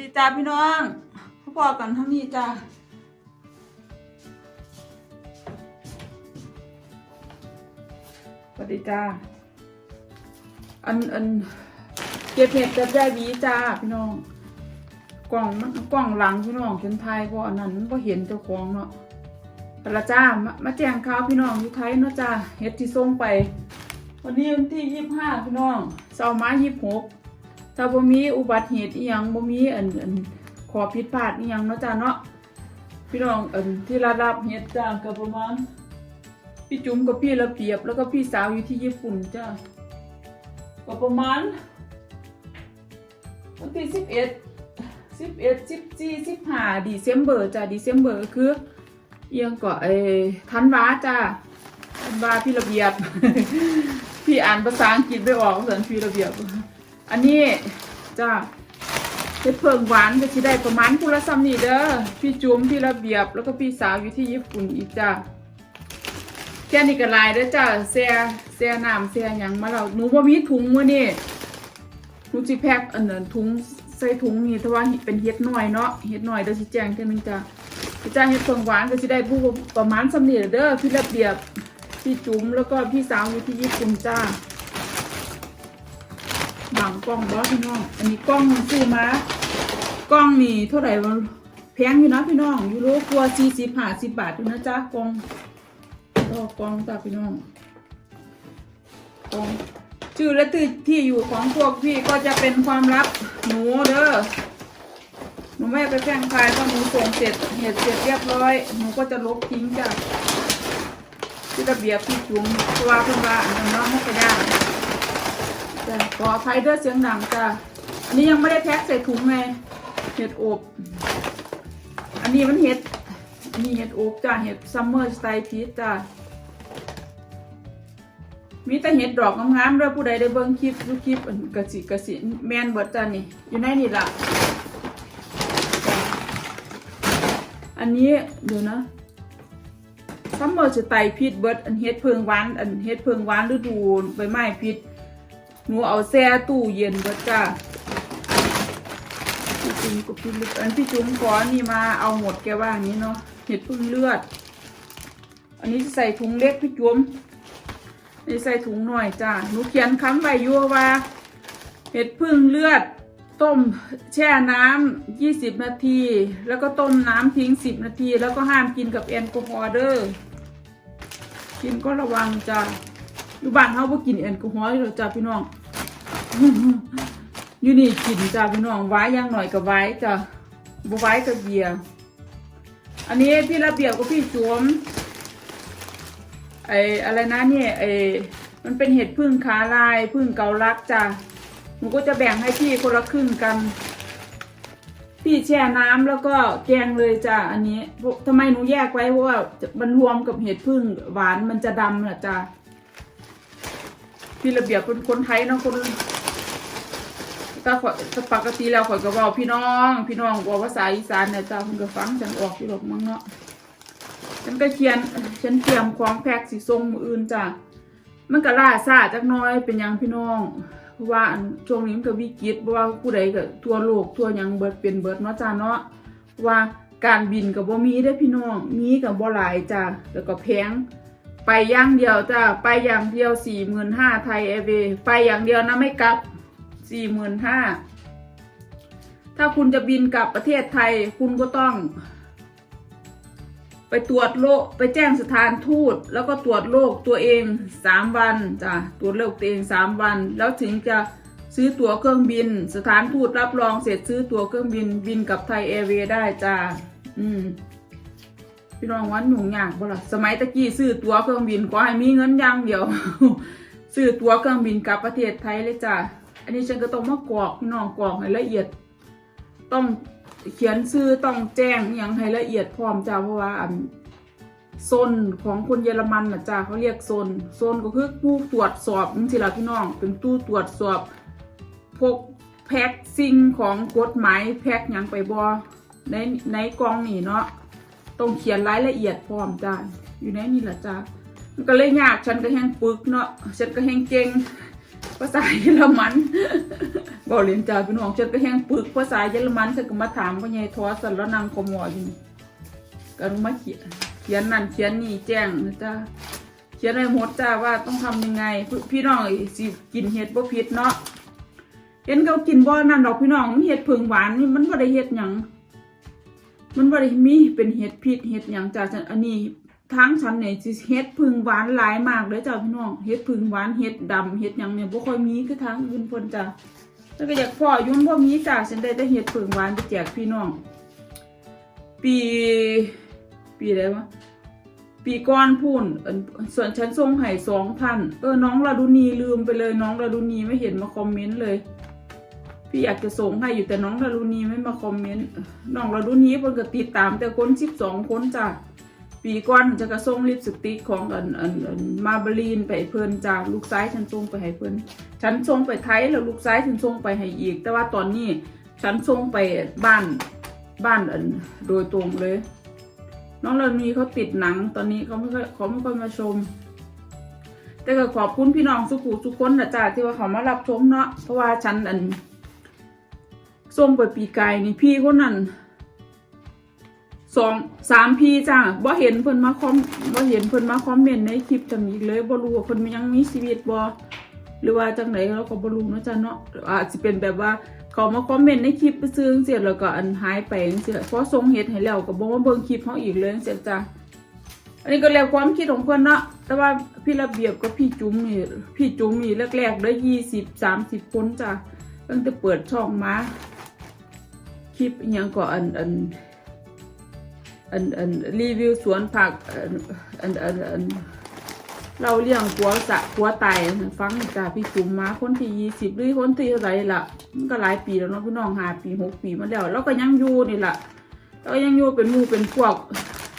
ดีจ้าพี่น้องพ่อพอกันทั้งนี้จ้าสวัสดีจ้า อันอันเก็บเห็ดกับยายหวีจ้าพี่น้อง กล่องมันกล่องหลังพี่น้องเขียนไทยเพราะอันนั้นมันก็เห็นเจ้าของเนาะแต่ละจ้ามามาแจ้งข่าวพี่น้องอยู่ไทยเนาะจ้าเห็ดที่ส่งไป วันนี้วันที่ยี่สิบห้าพี่น้องเสาร์มายี่สิบหก ถ้าบ่มีอุบัติเหตุอีหยังบ่มีอันอันขอผิดพลาดอีหยังเนาะจ้าเนาะพี่น้องอันที่ระดับเหตุจ้าก็ประมาณพี่จุ๋มกับพี่ระเบียบ แล้วก็พี่สาวอยู่ที่ญี่ปุ่นจ้าก็ประมาณวันที่สิบเอ็ดสิบเอ็ดสิบสี่สิบห้าดีเซมเบอร์จ้าดีเซมเบอร์คือเอียงก็เออธันวาจ้าธันวาพี่ระเบียบ พี่อ่านภาษาอังกฤษไม่ออกภาษาพี่ระเบียบ อันนี้จ้าเห็ดเพิงหวานก็สิได้ประมาณคุละซ้ำนี่เด้อพี่จุ๋มพี่ระเบียบแล้วก็พี่สาวอยู่ที่ญี่ปุ่นอีกจ้าแค่นี้ก็ลายเด้อจ้าแซ่แซ่น้ำแซ่หยังมาแล้วหนูบ่มีถุงมื้อนี้หนูสิแพ็คอันนั้นถุงใส่ถุงนี่แต่ว่าเป็นเฮ็ดหน้อยเนาะเฮ็ดหน้อยเดี๋ยวสิแจ้งเทื่อนึงจ้าพี่จ้าเฮ็ดเพิงหวานก็สิได้ผู้ประมาณซ้ำนี่เด้อพี่ระเบียบพี่จุ๋มแล้วก็พี่สาวอยู่ที่ญี่ปุ่นจ้า บางกล้องบอพี่น้อง อันนี้กล้องซื้อมากล้องนี่เท่าไหร่วะแพงอยู่นะพี่น้องยูโรกลัวสี่สิบห้าสิบบาทอยู่นะจ๊ะกล้องก็กล้องจ้าพี่น้องกล้องชื่อและที่ที่อยู่ของพวกพี่ก็จะเป็นความลับหนูเด้อหนูไม่ไปแพร่งใครเพราะหนูส่งเสร็จเหตุเสร็จเรียบร้อยหนูก็จะลบทิ้งจ้ะที่ระเบียบพี่จุ๋มเพราะว่าพิ่ว่าอันนั้นน้องไม่ไปได้ จ้ะขออภัยด้วยเสียงดังจ้ะอันนี้ยังไม่ได้แพ็คใส่ถุงไงเห็ดอบ อันนี้มันเห็ดอันนี้เห็ดอบจ้ะเห็ดซัมเมอร์สไตล์พีชจ้ะมีแต่เห็ดดอกงามๆด้วยผู้ใดได้เบิ่งคลิปดูคลิปอันกะสิกะสิแมนเบิดจ้ะนี่ อยู่ในนี่ล่ะ อันนี้เดี๋ยวนะซัมเมอร์สไตล์พีชเบิร์ดอันเห็ดเพิงหวานอันเห็ดเพิงหวานฤดูใบไม้พีช หนูเอาแช่ตู้เย็นก็จ้าพี่จุ๋มกับพี่ลึกอันพี่จุ๋มขอนนี่มาเอาหมดแกว่าอย่างนี้เนาะเห็ดพึ่งเลือด อันนี้จะใส่ถุงเล็กพี่จุ๋มนี่ใส่ถุงหน่อยจ้าหนูเขียนคำไว้อยั่วว่า เห็ดพึ่งเลือด ต้มแช่น้ำยี่สิบนาที แล้วก็ต้มน้ำทิ้งสิบนาที แล้วก็ห้ามกินกับแอลกอฮอล์เด้อกินก็ระวังจ้า อยู่บ้านเขาบ่กินแอลกอฮอล์อยู่แล้วจ้าพี่น้องอยู่นี่กินจ้าพี่น้องไว้ย่างหน่อยกับไว้จ้าบ่ไว้กับเบียร์อันนี้พี่ระเบียบกับพี่จวมไออะไรนะเนี่ยไอมันเป็นเห็ดพึ่งขาลายพึ่งเกาลักจ้าหนูก็จะแบ่งให้พี่คนละครึ่งกัน พี่แช่น้ำแล้วก็แกงเลยจ้าอันนี้ทำไมหนูแยกไว้เพราะว่ามันรวมกับเห็ดพึ่งหวานมันจะดำนะจ้า พี่ระเบียบเป็นคนไทยเนาะคนถ้าขอยปกติแล้วขอยก็เว่าพี่น้อง พี่น้องบอกภาษาอีสานเนี่ยจ้าเพิ่นก็ฟังฉันออกอยู่หรอกมั้งเนาะฉันก็เขียนฉันเตรียมของแพ็กสีส้มมืออื่นจ้ามันก็ล่าซาจักน้อยเป็นยังพี่น้องเพราะว่าช่วงนี้มันก็วิกฤตเพราะว่าผู้ใดก็ทั่วโลกทั่วยังเบิดเป็นเบิดเนาะจ้าเนาะว่าการบินกับบ่มีได้พี่น้องมีกับบ่หลายจ้าแล้วก็แพง ไปอย่างเดียวจ้าไปอย่างเดียวสี่หมื่นห้าไทยเอเวไปอย่างเดียวนะไม่กลับสี่หมื่นห้าถ้าคุณจะบินกลับประเทศไทยคุณก็ต้อง ไปตรวจโรคไปแจ้งสถานทูต แล้วก็ตรวจโรคตัวเองสามวันจ้ะตรวจโรคตัวเองสามวัน แล้วถึงจะซื้อตั๋วเครื่องบิน สถานทูตรับรองเสร็จซื้อตั๋วเครื่องบินบินกับไทยเอเวได้จ้าอืม พี่น้องวันหนุ่งยากบ่ล่ะสมัยตะกี้ซื้อตั๋วเครื่องบินก็ให้มีเงินอย่างเดียว ซื้อตั๋วเครื่องบินกลับประเทศไทยเลยจ้ะอันนี้ฉันก็ต้องมากรอกพี่น้องกรอกให้ละเอียด ต้องเขียนชื่อต้องแจ้งอย่างให้ละเอียดพร้อมจ้าเพราะว่าอันโซนของคนเยอรมันนะจ้าเขาเรียกโซนโซนก็คือผู้ตรวจสอบนี่สิละพี่น้อง เป็นตู้ตรวจสอบพวกแพ็คสิ่งของกฎหมายแพ็คยังไปบอในในกองนี่เนาะ ต้องเขียนรายละเอียดพร้อมจ้าอยู่ในนี่แหละจ้ามันก็เลยยากฉันก็แห้งปึกเนาะฉันก็แห้งเก่งภาษาเยอรมันบอกเรียนจ่าพี่น้องฉันก็แห้งปึกภาษาเยอรมันฉันก็มาถามพ่อใหญ่ทอสันแล้วนางขมยอยู่นี่ก็ลงมาเขียนเขียนนั่นเขียนนี่แจ้งนะจ้าเขียนอะไรหมดจ้าว่าต้องทำยังไง พี่น้องสิกินเห็ดบ่ผิดเนาะเห็นเขากินบ่นั่นดอกพี่น้องเห็ดผึ่งหวานนี่มันบ่ได้เห็ดหยัง มันบ่ได้มีเป็นเห็ดพิษเห็ดหยังจ้าฉันอันนี้ทางฉันเนี่ยสิเห็ดผึ่งหวานหลายมากเลยจ้าพี่น้องเห็ดผึ่งหวานเห็ดดำเห็ดหยังเนี่ยบ่ค่อยมีคือทางอื่นพนจ้าแล้วก็อยากพ่อยุ่นพ่อมีจ้าฉันได้แต่เห็ดผึ่งหวานไปแจกพี่น้อง ปี ปีอะไรวะปีก้อนพูนเอิ่นส่วนฉันส่งให้สองพันเออน้องราดุนีลืมไปเลยน้องราดุนีไม่เห็นมาคอมเมนต์เลย พี่อยากจะส่งให้อยู่แต่น้องราดุนีไม่มาคอมเมนต์น้องราดุนีเพิ่นก็ติดตามแต่คนสิบสองคนจ้าปีก้อนจะกระส่งลิปสติกของอันอันอันมาบรีนไปให้เพิ่นจ้าลูกซ้ายฉันส่งไปให้เพิ่นฉันส่งไปไทยแล้วลูกซ้ายฉันส่งไปให้อีก แต่ว่าตอนนี้ฉันส่งไปบ้านบ้านอันโดยตรงเลย น้องเรามีเขาติดหนังตอนนี้เขาไม่ค่อยเขาไม่ค่อยมาชม แต่ก็ขอบคุณพี่น้องสุขุทุกคนนะจ้าที่ว่าเขามารับชมเนาะเพราะว่าฉันอัน ส่งไปปีกายนี่พี่คนนั้นสองสามพี่จ้าบ่เห็นเพิ่นมาคอมบ่เห็นเพิ่นมาคอมเมนต์ในคลิปจังอีกเลยบ่รู้ว่าเพิ่นยังมีชีวิตบ่หรือว่าจังไหนเราก็บ่รู้เนาะจ้ะเนาะอาจสิเป็นแบบว่าเขามาคอมเมนต์ในคลิปไปซื้อจังซี่แล้วก็อันหายไปจังซี่เพราะส่งเฮ็ดให้แล้วก็บ่มาเบิ่งคลิปเฮาอีกเลยจังซี่จ้ะอันนี้ก็แล้วความคิดของเพิ่นเนาะ แต่ว่าพี่ระเบียบกับพี่จุ๋มนี่ พี่จุ๋มนี่แรกๆเลย20 30คนจ้ะตั้งแต่เปิดช่องมา คลิปยังก็อันอันอันอันรีวิวสวนผักอันอันอันเราเลี้ยงกัวสะกัวตายให้ฟังจ้าพี่จุ๋มมาคนที่ยี่สิบหรือคนที่เท่าไรล่ะมันก็หลายปีแล้วเนาะพี่น้องหาปีหกปีมาแล้วเราก็ยังอยู่นี่ล่ะเราก็ยังอยู่เป็นมูเป็นพวก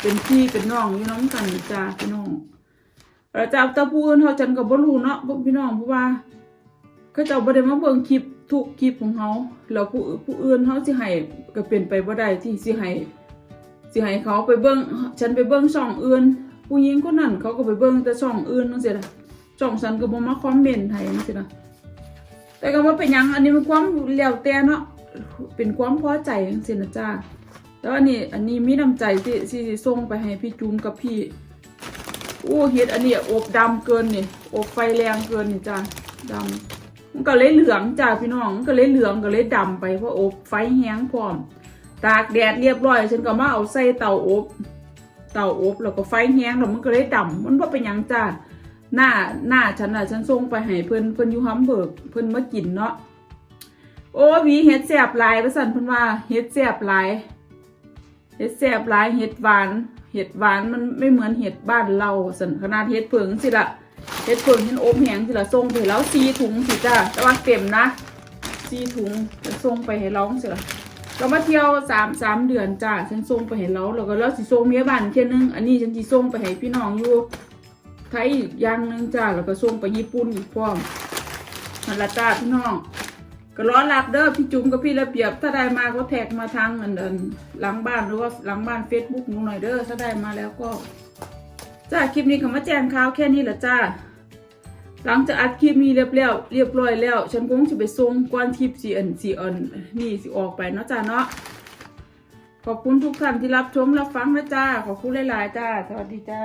เป็นพี่เป็นน้องอยู่น้องกันนี่จ้าพี่น้องแล้วจ้าตะพูนเขาจันกับบรู้เนาะพี่น้องเพราะว่าเขาเจ้าบ่ได้มาเบิ่งคลิป ทุกคลิปของเขาแล้วผู้ผู้อื่นเขาสิให้ก็เป็นไปบ่ได้ที่สิให้สิให้เขาไปเบิ่งฉันไปเบิ่งช่องอื่น ผู้หญิงคนนั้นเขาก็ไปเบิ่งแต่ช่องอื่นนั่นสิละช่องฉันก็บ่มาคอมเมนต์ให้นั่นสิละแต่ก็ว่าเป็นยังอันนี้มันความแล้วแต่เนาะเป็นความพอใจจังซี่นะจ้าแต่ว่านี่อันนี้มีน้ำใจที่สิส่งไปให้พี่จุ๋มกับพี่โอ้เฮ็ดอันนี้อบดำเกินนี่อบไฟแรงเกินนี่จ้าดำ มันก็เลยเหลืองจ้าพี่น้องมันก็เลยเหลืองก็เลยดำไปเพราะอบไฟแห้งพร้อม ตากแดดเรียบร้อยฉันก็มาเอาใส่เตาอบ เตาอบแล้วก็ไฟแห้งแล้วมันก็เลยดำมันว่าเป็นยังจ้าหน้าหน้าฉันอะฉันส่งไปให้เพิ่นเพิ่นอยู่ฮัมเบิร์กเพิ่นมากินเนาะโอ้วีเห็ดแสบหลายประสันเพิ่นว่าเห็ดแสบหลายเห็ดแสบหลายเห็ดหวาน เห็ดหวานมันไม่เหมือนเห็ดบ้านเราสันขนาดเห็ดเผิงสิละ เห็ดเผิงเห็นอบแห้งสิละส่งไปให้แล้วซีถุงสิจ้าแต่ว่าเต็มนะซีถุงจะส่งไปให้เราสิละเรามาเที่ยวสามสามเดือนจ้าฉันส่งไปให้เราแล้วก็เราสิส่งเมียบ้านเที่ยนึงอันนี้ฉันสิส่งไปให้พี่น้องอยู่ไทยอีกอย่างหนึงจ้าแล้วก็ส่งไปญี่ปุ่นอีกพร้อมนั่นละจ้าพี่น้อง ก็รอรับเด้อพี่จุ๋มกับพี่ระเบียบ ถ้าได้มาก็แท็กมาทางอันอันหลังบ้านหรือว่าหลังบ้านเฟซบุ๊กหนูหน่อยเด้อถ้าได้มาแล้วก็ จ้าคลิปนี้ก็มาแจ้งข่าวแค่นี้ละจ้า หลังจากอัดคลิปนี้เรียบแล้วเรียบร้อยแล้ว ฉันคงจะไปส่งก้อนคลิปสีอันสีอันนี่สิออกไปเนาะจ้าเนาะขอบคุณทุกท่านที่รับชมรับฟังนะจ้าขอบคุณหลายๆจ้าสวัสดีจ้า